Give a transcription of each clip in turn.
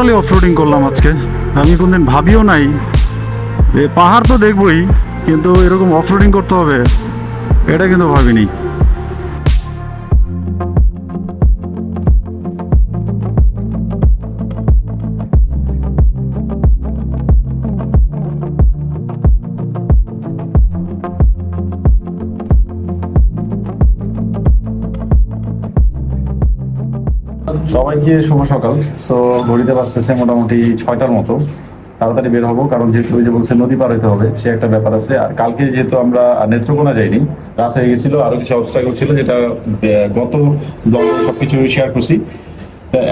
Totally off-roading করলাম আজকে। আমি কোনদিন ভাবিও নাই পাহাড় তো দেখবই, কিন্তু এরকম অফরোডিং করতে হবে, এটা কিন্তু ভাবিনি। সবাইকে শুভ সকাল। সো ঘড়িতে বাজতেছে মোটামুটি ছয়টার মতো। তাড়াতাড়ি বের হব, কারণ যেহেতু ওই যে বলছে নদী পার হইতে হবে, সে একটা ব্যাপার আছে। আর কালকে যেহেতু আমরা নেত্রকোনা যাইনি, রাত হয়ে গেছিল, আরও কিছু অবস্ট্রাগল ছিল যেটা গত সবকিছু শেয়ার করছি।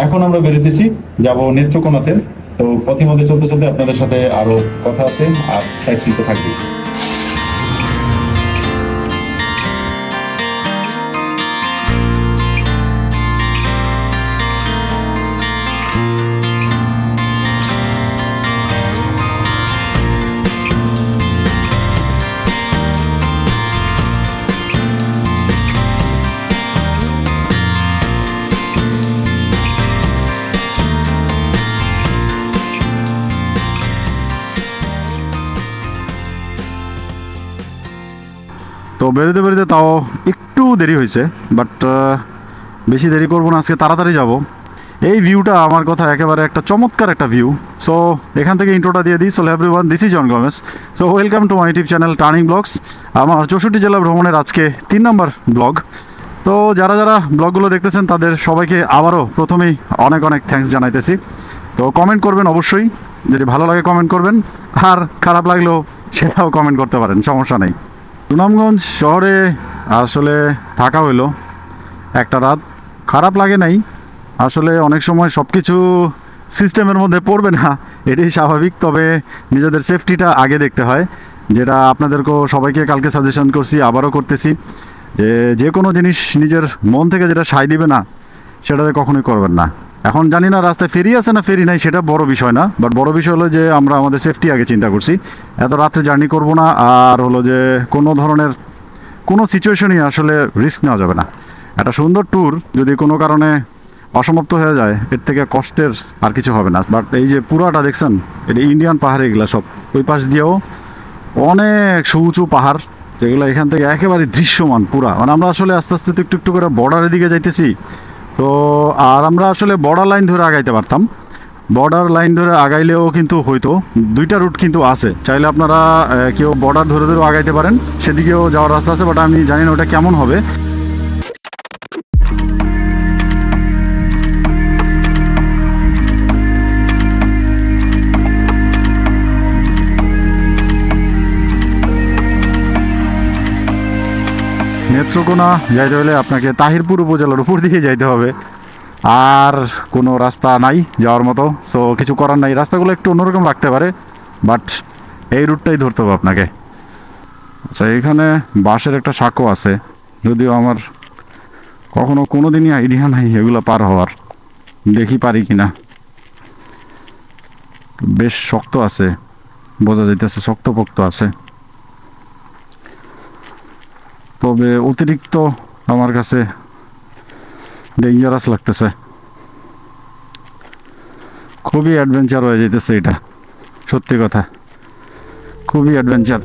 এখন আমরা বেরোতেছি, যাব নেত্রকোনাতে। তো পথিমধ্যে চলতে চলতে আপনাদের সাথে আরও কথা আছে, আর সাইড তো থাকবে। বেরোতে বেরোতে তাও একটু দেরি হয়েছে বাট বেশি দেরি করব না, আজকে তাড়াতাড়ি যাব। এই ভিউটা আমার কথা একেবারে একটা চমৎকার একটা ভিউ সো এখান থেকে ইন্ট্রোটা দিয়ে দিই। Soul everyone this is John Gomes so welcome to my YouTube channel Turning Vlogs আমার চৌষট্টি জেলা ভ্রমণের আজকে তিন নম্বর ব্লগ তো, যারা যারা ব্লগগুলো দেখতেছেন, তাদের সবাইকে আবারও প্রথমেই অনেক অনেক থ্যাঙ্কস জানাইতেছি। তো কমেন্ট করবেন অবশ্যই। যদি ভালো লাগে কমেন্ট করবেন। আর খারাপ লাগলেও সেটাও কমেন্ট করতে পারেন, সমস্যা নেই। সুনামগঞ্জ শহরে আসলে থাকা হইল। একটা রাত খারাপ লাগে নাই। আসলে অনেক সময় সব কিছু সিস্টেমের মধ্যে পড়বে না, এটাই স্বাভাবিক। তবে নিজেদের সেফটিটা আগে দেখতে হয়, যেটা আপনাদেরকেও সবাইকে কালকে সাজেশন করছি, আবারও করতেছি, যে যে কোনো জিনিস নিজের মন থেকে যেটা সাই দিবে না, সেটাতে কখনোই করবেন না। এখন জানি না রাস্তায় ফেরি আছে না ফেরি নাই, সেটা বড় বিষয় না। বাট বড় বিষয় হলো যে আমরা আমাদের সেফটি আগে চিন্তা করছি। এত রাত্রে জার্নি করব না, আর হলো যে কোনো ধরনের, কোনো সিচুয়েশনই আসলে রিস্ক নেওয়া যাবে না। একটা সুন্দর ট্যুর যদি কোনো কারণে অসমাপ্ত হয়ে যায়, এর থেকে কষ্টের আর কিছু হবে না। বাট এই যে পুরাটা দেখছেন, এটা ইন্ডিয়ান পাহাড়, এগুলা সব ওই পাশ দিয়েও অনেক সুউঁচু পাহাড়, যেগুলো এখান থেকে একেবারে দৃশ্যমান পুরা। মানে আমরা আসলে আস্তে আস্তে একটু একটু করে বর্ডারের দিকে যাইতেছি। তো, আর আমরা আসলে বর্ডার লাইন ধরে আগাইতে পারতাম। বর্ডার লাইন ধরে আগাইলেও কিন্তু হইতো। দুইটা রুট কিন্তু আছে। চাইলে আপনারা কেউ বর্ডার ধরে ধরেও আগাইতে পারেন। সেদিকেও যাওয়ার রাস্তা আছে বাট আমি জানি না ওটা কেমন হবে। নেত্রকোনা যাইতে হলে আপনাকে তাহিরপুর উপজেলার উপর দিকে যাইতে হবে। আর কোনো রাস্তা নাই যাওয়ার মতো। সো কিছু করার নাই। রাস্তাগুলো একটু অন্যরকম লাগতে পারে বাট এই রুটটাই ধরতে হবে আপনাকে। আচ্ছা এখানে বাঁশের একটা সাঁকো আছে। যদিও আমার কখনো কোনো দিনই আইডিয়া নাই এগুলো পার হওয়ার। দেখি পারি কি না বেশ শক্ত আছে। বোঝা যাইতেছে শক্ত শক্তপোক্ত আছে। তবে অতিরিক্ত আমার কাছে ডেঞ্জারাস লাগতেছে। খুবই অ্যাডভেঞ্চার হয়ে যেতেছে এটা, সত্যি কথা। খুবই অ্যাডভেঞ্চার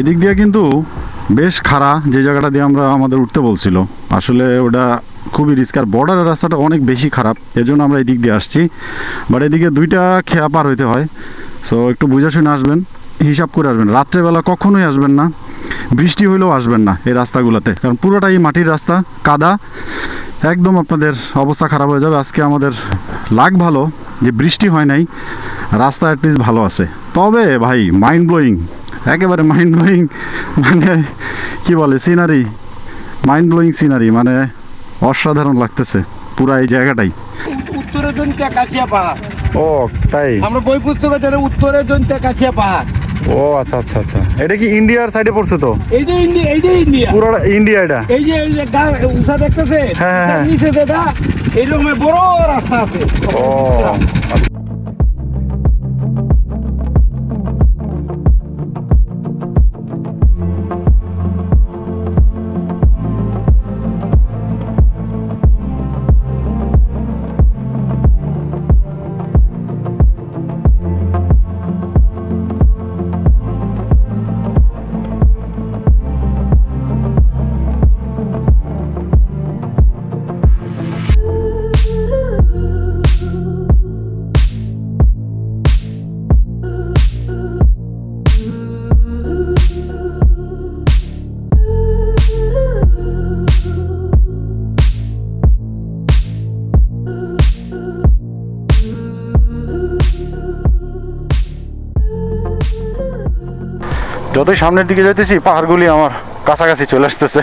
এদিক দিয়ে কিন্তু বেশ খাড়া যে জায়গাটা দিয়ে আমরা আমাদের উঠতে বলছিল। আসলে ওটা খুবই রিস্ক। আর বর্ডারের রাস্তাটা অনেক বেশি খারাপ এর জন্য আমরা এদিক দিয়ে আসছি। বাট এদিকে দুইটা খেয়া পার হইতে হয়। সো একটু বুঝে শুনে আসবেন, হিসাব করে আসবেন। রাত্রেবেলা কখনোই আসবেন না, বৃষ্টি হইলেও আসবেন না এই রাস্তাগুলোতে। কারণ পুরোটাই মাটির রাস্তা, কাদা। একদম আপনাদের অবস্থা খারাপ হয়ে যাবে। আজকে আমাদের লাগ ভালো যে বৃষ্টি হয় নাই, রাস্তা অ্যাটলিস্ট ভালো আছে। তবে ভাই মাইন্ড ব্লোয়িং একেবারে মাইন্ড ব্লোয়িং মানে কি বলে সিনারি মাইন্ড ব্লোয়িং সিনারি মানে অসাধারণ লাগতেছে পুরা এই জায়গাটাই। উত্তরের জন্য কাছিয়া পাহাড়। ও তাই? আমরা বই পুস্তকে জানি উত্তরের জন্য কাছিয়া পাহাড়। ও আচ্ছা আচ্ছা আচ্ছা। এটা কি ইন্ডিয়ার সাইডে পড়ছে তো? এই যে ইন্ডিয়া এই যে ইন্ডিয়া। পুরো ইন্ডিয়া এটা। এই যে এই যে উষা দেখতেছে? হ্যাঁ, হ্যাঁ, হ্যাঁ। নিচে যেটা এইরকম বড় রাস্তা আছে। ও যতই সামনের দিকে যেতেছি পাহাড়গুলি আমার কাছাকাছি চলে আসতেছে।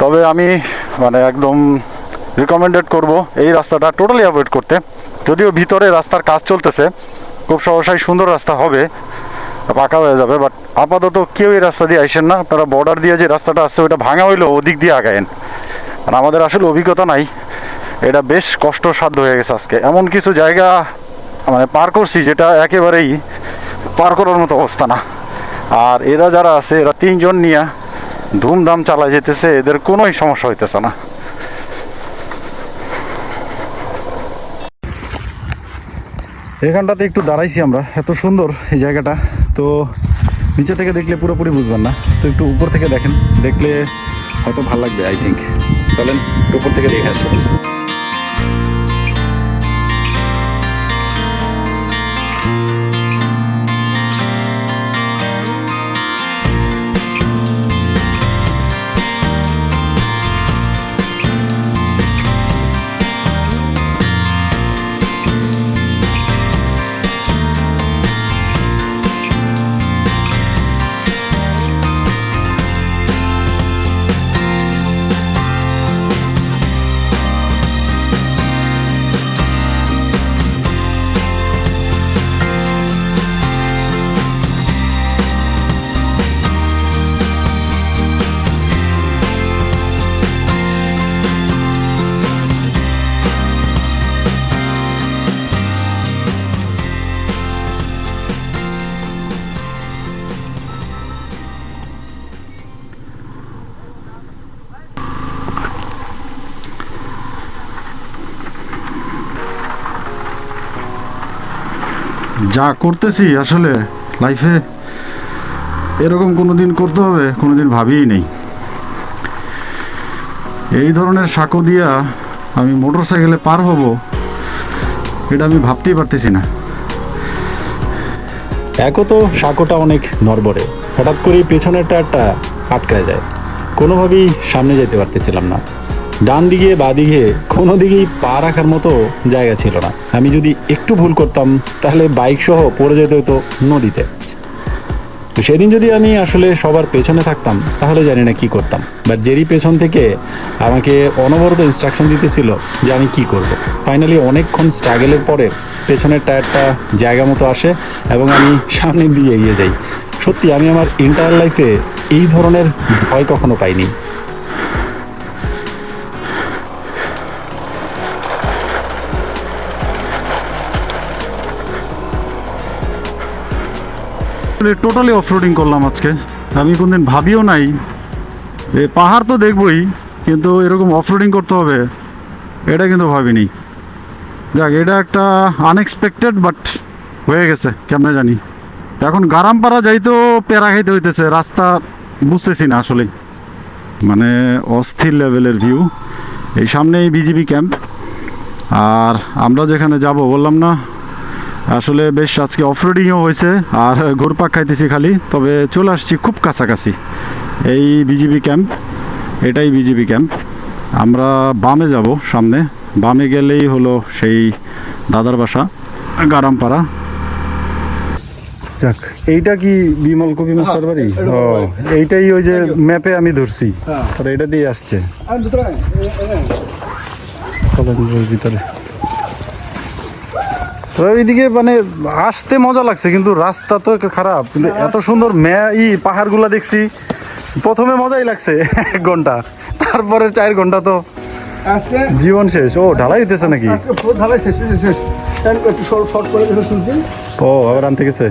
তবে আমি মানে একদম রিকমেন্ডেড করব এই রাস্তাটা টোটালি অ্যাভয়েড করতে। যদিও ভিতরে রাস্তার কাজ চলতেছে, খুব সহসাই সুন্দর রাস্তা হবে, পাকা হয়ে যাবে বাট আপাতত কেউ এই রাস্তা দিয়ে আইসেন না। আপনারা বর্ডার দিয়ে যে রাস্তাটা আসছে ওইটা ভাঙা হইলেও ওদিক দিয়ে আগায়েন। আর আমাদের আসলে অভিজ্ঞতা নাই। এটা বেশ কষ্টসাধ্য হয়ে গেছে আজকে। এমন কিছু জায়গা মানে পার করছি, যেটা একেবারেই পার করার মতো অবস্থা না। আর এরা যারা আছে, এরা তিনজন নিয়ে ধুমধাম চালায় যেতেছে, এদের কোনোই সমস্যা হইতেছে না। এখানটাতে একটু দাঁড়াইছি আমরা, এত সুন্দর এই জায়গাটা। তো নিচে থেকে দেখলে পুরোপুরি বুঝবেন না। তো একটু উপর থেকে দেখেন, দেখলে হয়তো ভালো লাগবে আই থিঙ্ক চলেন উপর থেকে দেখে আসি। যা করতেছি আসলে লাইফে এরকম কোনো দিন করতে হবে কোনো দিন ভাবিই নেই। এই ধরনের সাঁকো দিয়া আমি মোটর সাইকেলে পার হব, এটা আমি ভাবতেই পারতেছি না। একও তো সাঁকোটা অনেক নড়বড়ে, হঠাৎ করেই পেছনের টায়ারটা আটকায় যায়। কোনোভাবেই সামনে যেতে পারতেছিলাম না। ডান দিকে, বা দিকে, কোনো দিকেই পা রাখার মতো জায়গা ছিল না। আমি যদি একটু ভুল করতাম, তাহলে বাইক সহ পড়ে যেতে হতো নদীতে। সেদিন যদি আমি আসলে সবার পেছনে থাকতাম, তাহলে জানি না কি করতাম। বাট যেরই পেছন থেকে আমাকে অনবরত ইনস্ট্রাকশন দিতেছিল যে আমি কি করব। ফাইনালি অনেকক্ষণ স্ট্রাগলের পরে পেছনের টায়ারটা জায়গা মতো আসে এবং আমি সামনের দিকে এগিয়ে যাই। সত্যি, আমি আমার ইন্টার লাইফে এই ধরনের ভয় কখনো পাইনি। টোটালি অফরোডিং করলাম আজকে। আমি কোনদিন ভাবিও নাই। এ পাহাড় তো দেখবই, কিন্তু এরকম অফরোডিং করতে হবে, এটা কিন্তু ভাবিনি। যাক, এটা একটা আনএক্সপেক্টেড বাট হয়ে গেছে, কেমনে জানি। এখন গারামপাড়া যাইতেও পেরা খাইতে হইতেছে, রাস্তা বুঝতেছি না আসলে। মানে অস্থির লেভেলের ভিউ এই সামনেই বিজিবি ক্যাম্প আর আমরা যেখানে যাব, বললাম না আসলে বেশ আজকে অফরোডিংও হয়েছে আর ঘুরপাক খাইতেছি খালি তবে চলে আসছি খুব কাছাকাছি। এই বিজিবি ক্যাম্প এটাই বিজিবি ক্যাম্প আমরা বামে যাব সামনে বামে গেলেই হলো সেই দাদার বাসা গারামপাড়া। যাক এইটা কি বিমল কবি মাস্টার বাড়ি? ও এইটাই ওই যে ম্যাপে আমি ধরছি এটা দিয়ে আসছে। চলেন ভিতরে। তো এইদিকে মানে আসতে মজা লাগছে কিন্তু রাস্তা তো খারাপ। কিন্তু এত সুন্দর ই পাহাড়গুলো দেখছি প্রথমে মজাই লাগছে এক ঘণ্টা তারপরে চার ঘণ্টা তো জীবন শেষ। ও ঢালাই দিতেছে নাকি? ঢালাই শেষ ও আবার আনতে গেছে?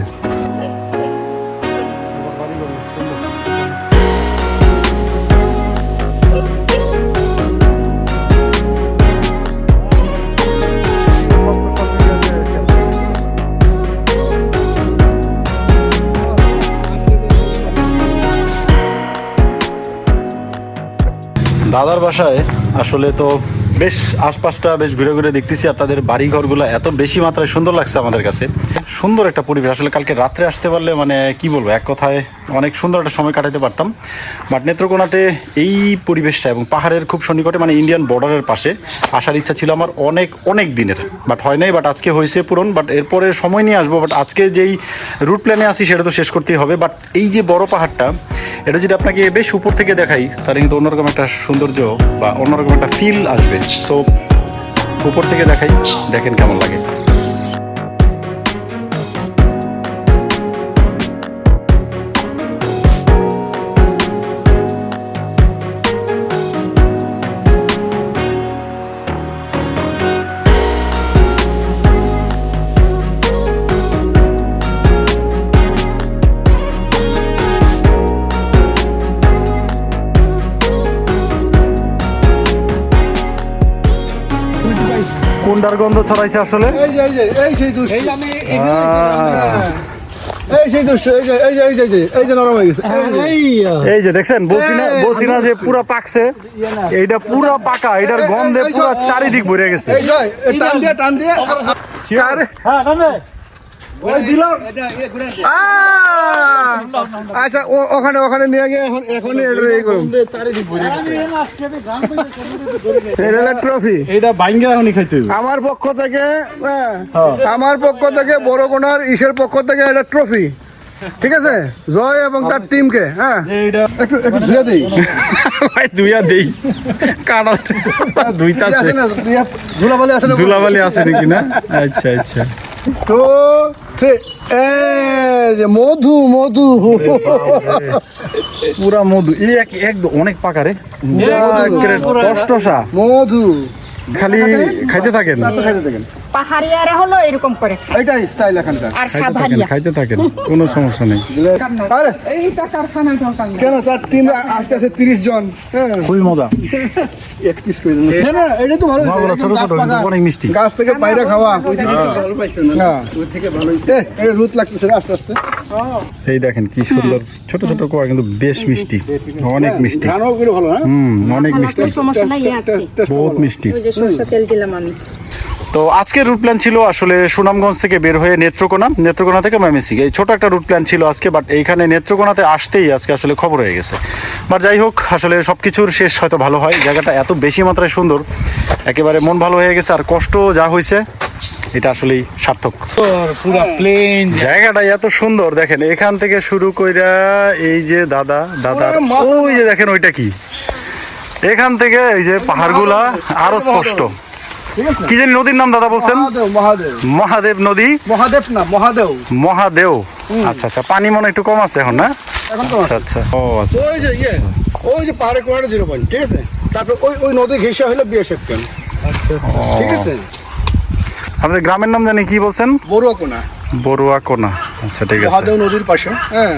দাদার বাসায় আসলে তো বেশ আশপাশটা বেশ ঘুরে ঘুরে দেখতেছি আর তাদের বাড়িঘরগুলো এত বেশি মাত্রায় সুন্দর লাগছে আমাদের কাছে। সুন্দর একটা পরিবেশ। আসলে কালকে রাত্রে আসতে পারলে মানে কি বলব, এক কথায় অনেক সুন্দর একটা সময় কাটাতে পারতাম। বাট নেত্রকোনাতে এই পরিবেশটা এবং পাহাড়ের খুব সন্নিকটে মানে ইন্ডিয়ান বর্ডারের পাশে আসার ইচ্ছা ছিল আমার অনেক অনেক দিনের। বাট হয় নাই, বাট আজকে হয়েছে পূরণ। বাট এরপরে সময় নিয়ে আসব, বাট আজকে যেই রুট প্ল্যানে আসি সেটা তো শেষ করতেই হবে। বাট এই যে বড় পাহাড়টা, এটা যদি আপনাকে বেশ উপর থেকে দেখাই, তাহলে কিন্তু অন্যরকম একটা সৌন্দর্য বা অন্যরকম একটা ফিল আসবে। সো উপর থেকে দেখাই, দেখেন কেমন লাগে। গন্ধ ছড়াইছে আসলে এই যে এই যে এই সেই দুষ্ট এই সেই দুষ্ট এই যে এই যে এই যে এই যে নরম হয়ে গেছে এই যে। এই যে দেখছেন বলছি না বলছি না যে পুরা পাকছে এইটা পুরা পাকা এটার গন্ধে পুরা চারিদিক ভরে গেছে টান দিয়ে টান দিয়ে! আচ্ছা ও- ওখানে ওখানে নিয়ে গিয়ে এখন এখনই এই করুন। এটা ট্রফি এইটা বাইঙ্গা এখনই খাইতে আমার পক্ষ থেকে হ্যাঁ, আমার পক্ষ থেকে বড় কোনার ইসের পক্ষ থেকে এটা ট্রফি ঠিক আছে? জয় এবং তার টিমকে হ্যাঁ? একটু একটু ধুয়ে দিই। ভাই দুইয়া দেই। কাটা ধুলাবালি আছে ধুলাবালি আছে নাকি না? আচ্ছা আচ্ছা। তো সে মধু মধু। পুরা মধু। এই এক এক অনেক পাকা রে। কষ্টসা। মধু। খালি খাইতে থাকেন? খাইতে দেখেন পাহাড়িয়ারা হলো এরকম করে খায়। এইটাই স্টাইল এখানকার। আর সাভারিয়া খাইতে থাকেন কোনো সমস্যা নেই। আরে এইটা কারখানায় দরকার কেন তার টিম আসতে আসতে তিরিশ জন? হ্যাঁ। খুবই মজা। গাছ থেকে বাইরে খাওয়া। হ্যাঁ। এই লাগতেছে আস্তে আস্তে। এই দেখেন কি সুন্দর ছোট ছোট কোয়া কিন্তু বেশ মিষ্টি। অনেক মিষ্টি। হুম অনেক মিষ্টি। সমস্যা নাই বহুত মিষ্টি। ওই যে সরষে তেল দিলাম আমি। তো আজকের রুট প্ল্যান ছিল আসলে সুনামগঞ্জ থেকে বের হয়ে নেত্রকোনা। নেত্রকোনা থেকে ময়মনসিং এই ছোট একটা রুট প্ল্যান ছিল আজকে বাট এইখানে নেত্রকোনাতে আসতেই আজকে আসলে খবর হয়ে গেছে। বাট যাই হোক আসলে সব কিছুর শেষ হয়তো ভালো হয়। জায়গাটা এত বেশি মাত্রায় সুন্দর একেবারে মন ভালো হয়ে গেছে আর কষ্ট যা হয়েছে এটা আসলেই সার্থক। জায়গাটা এত সুন্দর দেখেন এখান থেকে শুরু কইরা এই যে দাদা দাদার ওই যে দেখেন ওইটা কি? এখান থেকে এই যে পাহাড়গুলা আরও স্পষ্ট। কি জানি নদীর নাম দাদা বলছেন? মহাদেব মহাদেব মহাদেব নদী? মহাদেব না মহাদেব মহাদেও। আচ্ছা আচ্ছা পানি মনে একটু কম আছে এখন না? এখন তো আচ্ছা আচ্ছা। ও আচ্ছা। ওই যে ইয়ে ওই যে পাহাড়ে কোয়াটা জিরো পয়েন্ট ঠিক আছে? তারপর ওই ওই নদী ঘেসে হলো বিয়ে সেপ্টেন ঠিক আছে? আপনাদের গ্রামের নাম জানি কি বলছেন? বড়ুয়া কোনা। বড়ুয়া কোনা। আচ্ছা ঠিক আছে। মহাদেব নদীর পাশে হ্যাঁ।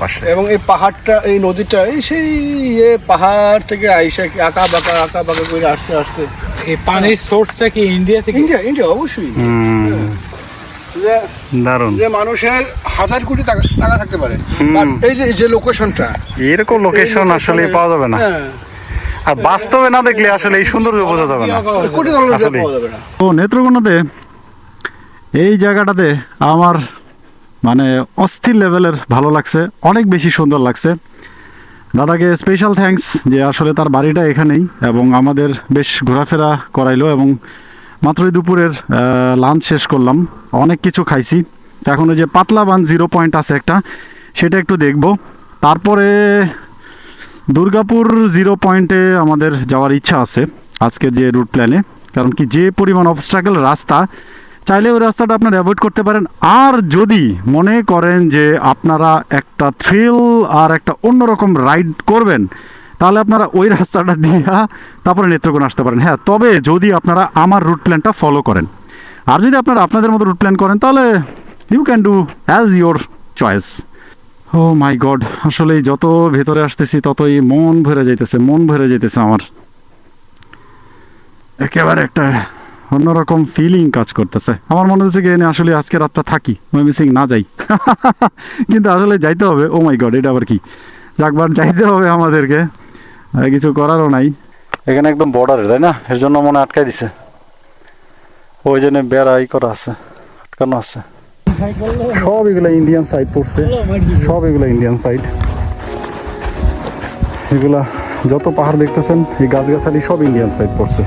পাশে। এবং এই পাহাড়টা এই নদীটা এই সেই ইয়ে পাহাড় থেকে আইসা আঁকা বাঁকা আঁকা বাঁকা করে আসতে আসতে। এই পানির সোর্সটা কি ইন্ডিয়া থেকে? ইন্ডিয়া ইন্ডিয়া অবশ্যই। হুম। যে মানুষের হাজার কোটি টাকা টাকা থাকতে পারে। এই যে যে লোকেশনটা এরকম লোকেশন আসলে পাওয়া যাবে না। হ্যাঁ। আর বাস্তবে না দেখলে আসলে এই সৌন্দর্য বোঝা যাবে না। কোটি ডলার পাওয়া যাবে না। ও নেত্রকোনাতে এই জায়গাটাতে আমার মানে অস্থির লেভেলের ভালো লাগছে, অনেক বেশি সুন্দর লাগছে। দাদাকে স্পেশাল থ্যাঙ্কস যে আসলে তার বাড়িটা এখানেই এবং আমাদের বেশ ঘোরাফেরা করাইলো এবং মাত্রই দুপুরের লাঞ্চ শেষ করলাম। অনেক কিছু খাইছি। এখন ওই যে পাতলা বান জিরো পয়েন্ট আছে একটা, সেটা একটু দেখব। তারপরে দুর্গাপুর জিরো পয়েন্টে আমাদের যাওয়ার ইচ্ছা আছে আজকের যে রুট প্ল্যানে কারণ কি যে পরিমাণ অবস্ট্রাগল রাস্তা চাইলে ওই রাস্তাটা আপনারা অ্যাভয়েড করতে পারেন। আর যদি মনে করেন যে আপনারা একটা থ্রিল আর একটা অন্যরকম রাইড করবেন, তাহলে আপনারা ওই রাস্তাটা দিয়ে তারপরে নেত্রকোণ আসতে পারেন। হ্যাঁ তবে যদি আপনারা আমার রুট প্ল্যানটা ফলো করেন। আর যদি আপনারা আপনাদের মতো রুট প্ল্যান করেন, তাহলে you can do as your choice oh my god আসলে যত ভেতরে আসতেছি, ততই মন ভরে যাইতেছে, মন ভরে যাইতেছে আমার। একেবারে একটা অন্যরকম ফিলিং কাজ করতেছে। আমার মনে হচ্ছে কি আসলে আজকে রাতটা থাকি মিসিং না যাই। কিন্তু আসলে যাইতে হবে ও মাই গড এটা আবার কি? যাকবার যাইতে হবে আমাদেরকে। কিছু করারও নাই। এখানে একদম বর্ডারে তাই না? এর জন্য মনে আটকাই দিছে। ওই জন্য বেড়া ই করা আছে, আটকানো আছে। সব এগুলো ইন্ডিয়ান সাইড পড়ছে। সব এগুলো ইন্ডিয়ান সাইড এগুলা যত পাহাড় দেখতেছেন, এই গাছগাছালি সব ইন্ডিয়ান সাইড পড়ছে।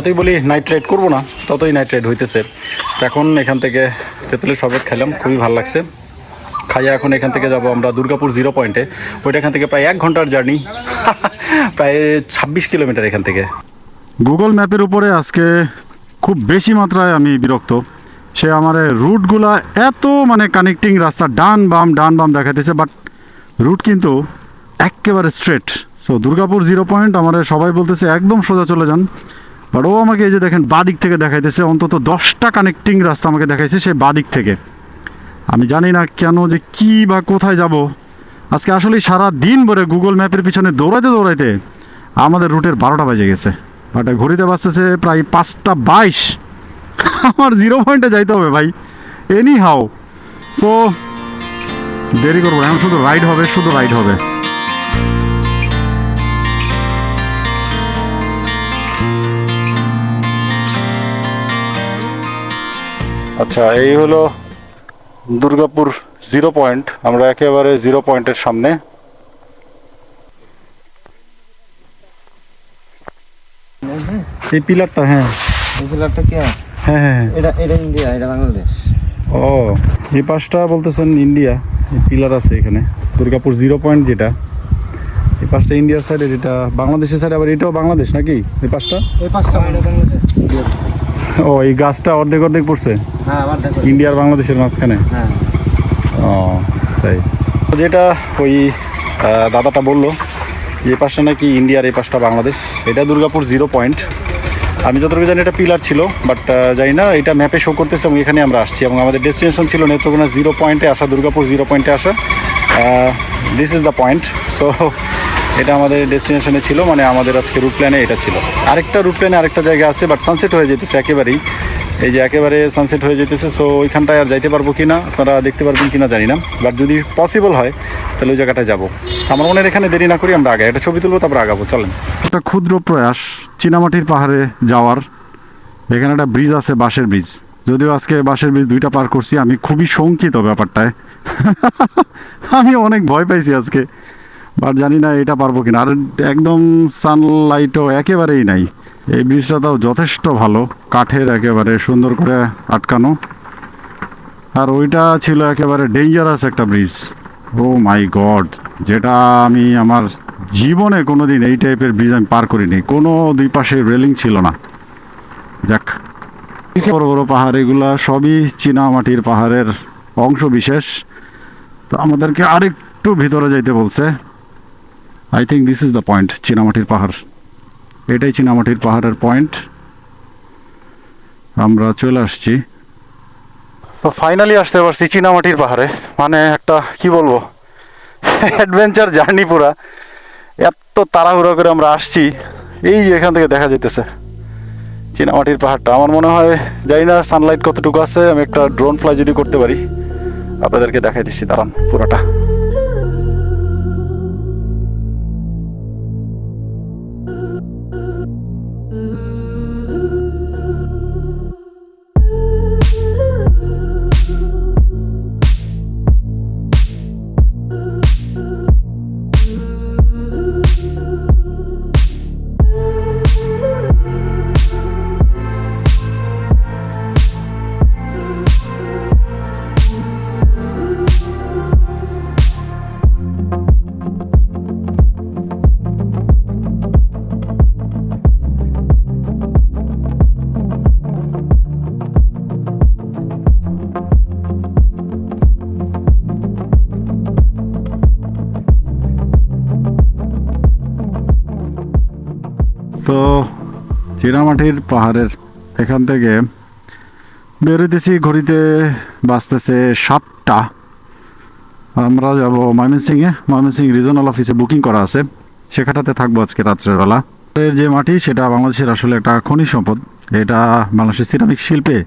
যতই বলি নাইট রাইড করব না, ততই নাইট রাইড হইতেছে। তো এখন এখান থেকে তেঁতুলের শরবত খেলাম খুবই ভালো লাগছে। খাইয়া এখন এখান থেকে যাব আমরা দুর্গাপুর জিরো পয়েন্টে ওইটা এখান থেকে প্রায় এক ঘণ্টার জার্নি। প্রায় ছাব্বিশ কিলোমিটার এখান থেকে। গুগল ম্যাপের উপরে আজকে খুব বেশি মাত্রায় আমি বিরক্ত। সে আমার রুটগুলা এত মানে কানেক্টিং রাস্তা, ডান বাম ডান বাম দেখাতেছে বাট রুট কিন্তু একেবারে straight so Durgapur zero point আমার সবাই বলতেছে, একদম সোজা চলে যান। বাট ও আমাকে এই যে দেখেন বাদিক থেকে দেখাইতেছে, অন্তত দশটা কানেক্টিং রাস্তা আমাকে দেখাইছে সে বাদিক থেকে। আমি জানি না কেন যে কি বা কোথায় যাব। আজকে আসলে সারা দিন ভরে গুগল ম্যাপের পিছনে দৌড়াইতে দৌড়াইতে আমাদের রুটের বারোটা বাজে গেছে। বাট ঘড়িতে বাজতেছে প্রায় পাঁচটা বাইশ। আমার জিরো পয়েন্টে যাইতে হবে ভাই। এনি হাও সো দেরি করব এখন শুধু রাইড হবে, শুধু রাইড হবে। আচ্ছা এই হলো দুর্গাপুর জিরো পয়েন্ট। আমরা একেবারে জিরো পয়েন্টের সামনে। এই পিলারটা হ্যাঁ। এগুলাটা কি হ্যাঁ হ্যাঁ হ্যাঁ। এটা এটা ইন্ডিয়া এটা বাংলাদেশ। ও এই পাশটা বলতেছেন ইন্ডিয়া এই পিলার আছে এখানে দুর্গাপুর জিরো পয়েন্ট যেটা। এই পাশটা ইন্ডিয়ার সাইডে যেটা বাংলাদেশের সাইডে আবার এটাও বাংলাদেশ নাকি এই পাশটা? এই এটা বাংলাদেশ। ও এই গাছটা অর্ধেক অর্ধেক পড়ছে? হ্যাঁ ইন্ডিয়ার বাংলাদেশের মাঝখানে? হ্যাঁ। ও তাই। যেটা ওই দাদাটা বলল যে এই পাশটা নাকি ইন্ডিয়ার এই পাশটা বাংলাদেশ। এটা দুর্গাপুর জিরো পয়েন্ট। আমি যতটুকু জানি এটা পিলার ছিল বাট জানি না এটা ম্যাপে শো করতেছে এবং এখানে আমরা আসছি এবং আমাদের ডেস্টিনেশন ছিল নেত্রকোনা জিরো পয়েন্টে আসা দুর্গাপুর জিরো পয়েন্টে আসা। This is the point so এটা আমাদের ডেস্টিনেশনে ছিল মানে আমাদের আজকে রুট প্ল্যানে এটা ছিল। আরেকটা রুট প্ল্যানে আরেকটা জায়গা আছে বাট সানসেট হয়ে যেতেছে একেবারেই। এই যে একেবারে সানসেট হয়ে যেতেছে সো ওইখানটায় আর যাইতে পারব কি না আপনারা দেখতে পারবেন কি না জানি না। বাট যদি পসিবল হয়, তাহলে ওই জায়গাটায় যাব। আমার মনে এখানে দেরি না করি, আমরা আগে একটা ছবি তুলবো, তারপর আগাবো, চলেন। একটা ক্ষুদ্র প্রয়াস, চীনামাটির পাহাড়ে যাওয়ার। এখানে একটা ব্রিজ আছে, বাঁশের ব্রিজ যদিও আজকে বাঁশের ব্রিজ দুইটা পার করছি, আমি খুবই শঙ্কিত ব্যাপারটায়। আমি অনেক ভয় পাইছি আজকে। বাট জানি না এটা পারব কিনা। আর একদম সানলাইটও একেবারেই নাই। এই ব্রিজটা তাও যথেষ্ট ভালো, কাঠের একেবারে সুন্দর করে আটকানো। আর ওইটা ছিল একেবারে ডেঞ্জারাস একটা ব্রিজ ও মাই গড যেটা আমি আমার জীবনে কোনো দিন এই টাইপের ব্রিজ আমি পার করিনি। কোনো দুই পাশে রেলিং ছিল না। যাক বড় বড় পাহাড় এগুলা সবই চীনামাটির পাহাড়ের অংশ বিশেষ তো আমাদেরকে আরেকটু ভিতরে যাইতে বলছে। I think this is the point চীনামাটির পাহাড় এটাই চীনামাটির পাহাড়ের পয়েন্ট আমরা চলে আসছি। তো ফাইনালি আসতে পারছি চীনামাটির পাহাড়ে মানে একটা, কি বলব? অ্যাডভেঞ্চার জার্নি পুরা। এত তাড়াহুড়ো করে আমরা আসছি। এই যে এখান থেকে দেখা যেতেছে চীনামাটির পাহাড়টা আমার মনে হয়, জানি না সানলাইট কতটুকু আছে, আমি একটা ড্রোন ফ্লাই যদি করতে পারি, আপনাদেরকে দেখাই দিচ্ছি। দাঁড়ান, পুরাটা। চীনামাটির পাহাড়ের এখান থেকে বেরোতেছি, ঘড়িতে বাঁচতেছে সাতটা। আমরা যাব ময়মনসিংহে। ময়মনসিং রিজনাল অফিসে বুকিং করা আছে। সেখানটাতে থাকব আজকে রাত্রেবেলা এর যে মাটি, সেটা বাংলাদেশের আসলে একটা খনিজ সম্পদ। এটা বাংলাদেশের সিরামিক শিল্পে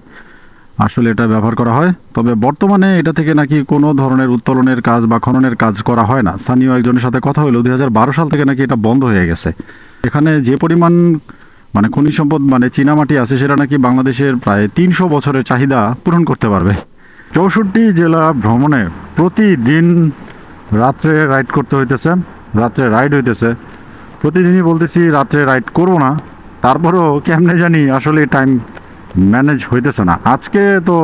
আসলে এটা ব্যবহার করা হয়। তবে বর্তমানে এটা থেকে নাকি কোনো ধরনের উত্তোলনের কাজ বা খননের কাজ করা হয় না। স্থানীয় একজনের সাথে কথা হলো, দুই হাজার বারো সাল থেকে নাকি এটা বন্ধ হয়ে গেছে। এখানে যে পরিমাণ মানে খনিজ সম্পদ মানে চীনামাটি আছে, সেটা নাকি বাংলাদেশের প্রায় তিনশো বছরের চাহিদা পূরণ করতে পারবে। চৌষট্টি জেলা ভ্রমণে প্রতিদিন রাত্রে রাইড করতে হইতেছে, রাত্রে রাইড হইতেছে। প্রতিদিনই বলতেছি, রাত্রে রাইড করব না। তারপরেও কেমনে জানি আসলে টাইম ম্যানেজ হইতেছে না। আজকে তো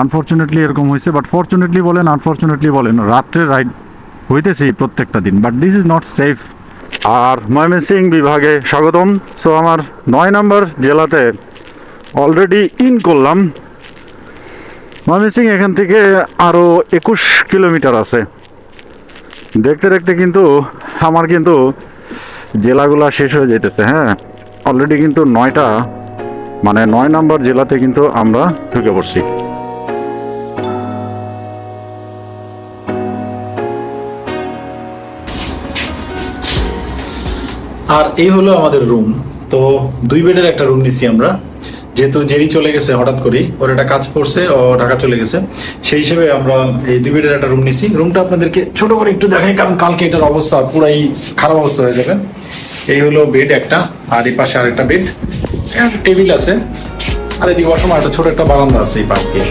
আনফর্চুনেটলি এরকম হয়েছে বাট ফর্চুনেটলি বলেন, আনফর্চুনেটলি বলেন, রাত্রে রাইড হইতেছে প্রত্যেকটা দিন। But this is not safe. আর ময়মনসিং বিভাগে স্বাগতম। সো আমার নয় নম্বর জেলাতে অলরেডি ইন করলাম। ময়মনসিং এখান থেকে আরও একুশ কিলোমিটার আছে। দেখতে দেখতে কিন্তু আমার কিন্তু জেলাগুলা শেষ হয়ে যেতেছে হ্যাঁ। অলরেডি কিন্তু নয়টা মানে নয় নম্বর জেলাতে কিন্তু আমরা ঢুকে পড়ছি। আর এই হলো আমাদের রুম তো দুই বেডের একটা রুম নিছি আমরা। যেহেতু জেরি চলে গেছে হঠাৎ করেই, ওর একটা কাজ পড়ছে, ও ঢাকা চলে গেছে। সেই হিসেবে আমরা এই দুই বেডের একটা রুম নিছি। রুমটা আপনাদেরকে ছোট করে একটু দেখাই, কারণ কালকে এটার অবস্থা পুরাই খারাপ অবস্থা হয়ে যাবে। এই হলো বেড একটা, আর এই পাশে আরেকটা বেড টেবিল আছে। আর এদিকে অসময় একটা ছোট একটা বারান্দা আছে এই পাশ দিয়ে।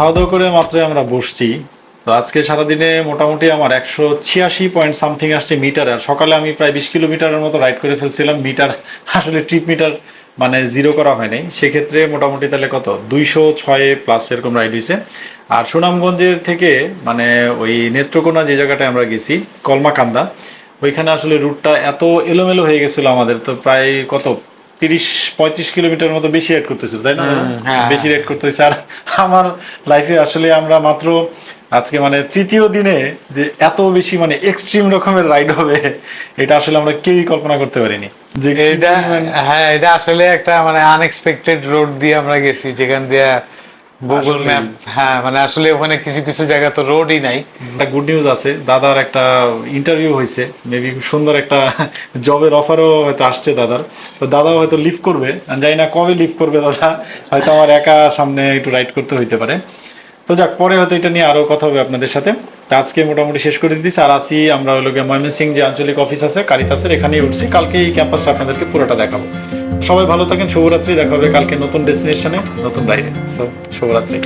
খাওয়া দাওয়া করে মাত্রই আমরা বসছি। তো আজকে সারাদিনে মোটামুটি আমার একশো ছিয়াশি পয়েন্ট সামথিং আসছে মিটার আর। সকালে আমি প্রায় বিশ কিলোমিটারের মতো রাইড করে ফেলছিলাম। মিটার আসলে ট্রিপ মিটার মানে জিরো করা হয় নাই। সেক্ষেত্রে মোটামুটি তাহলে কত? দুইশো ছয় প্লাস এরকম রাইড হয়েছে আর সুনামগঞ্জের থেকে মানে ওই নেত্রকোনা যে জায়গাটায় আমরা গেছি, কলমাকান্দা, ওইখানে আসলে রুটটা এত এলোমেলো হয়ে গেছিল আমাদের। তো প্রায় কত? তিরিশ পঁয়ত্রিশ কিলোমিটার মতো বেশি করতেছিল তাই না? বেশি রেড করতে হয়েছে আর আমার লাইফে আসলে আমরা মাত্র আজকে মানে তৃতীয় দিনে যে এত বেশি মানে এক্সট্রিম রকমের রাইড হবে এটা আসলে আমরা কেউই কল্পনা করতে পারিনি। যে এটা হ্যাঁ এটা আসলে একটা মানে আনএক্সপেক্টেড রোড দিয়ে আমরা গেছি যেখান দিয়ে গুগল। ম্যাপ হ্যাঁ মানে আসলে ওখানে কিছু কিছু জায়গা তো রোডই নাই। একটা গুড নিউজ আছে দাদার একটা ইন্টারভিউ হয়েছে মেবি সুন্দর একটা জবের অফারও হয়তো আসছে দাদার। তো দাদাও হয়তো লিভ করবে আমি জানি না কবে লিভ করবে দাদা হয়তো আমার একা সামনে একটু রাইড করতে হইতে পারে। তো যাক পরে হয়তো এটা নিয়ে আরও কথা হবে আপনাদের সাথে। তো আজকে মোটামুটি শেষ করে দিচ্ছি আর আসি আমরা হলো ময়মনসিং যে আঞ্চলিক অফিস আছে কারিতাসের এখানেই উঠছি। কালকে এই ক্যাম্পাসটা আপনাদেরকে পুরোটা দেখাবো। সবাই ভালো থাকেন শুভরাত্রি দেখা হবে কালকে নতুন ডেস্টিনেশনে নতুন রাইডে সো শুভরাত্রি।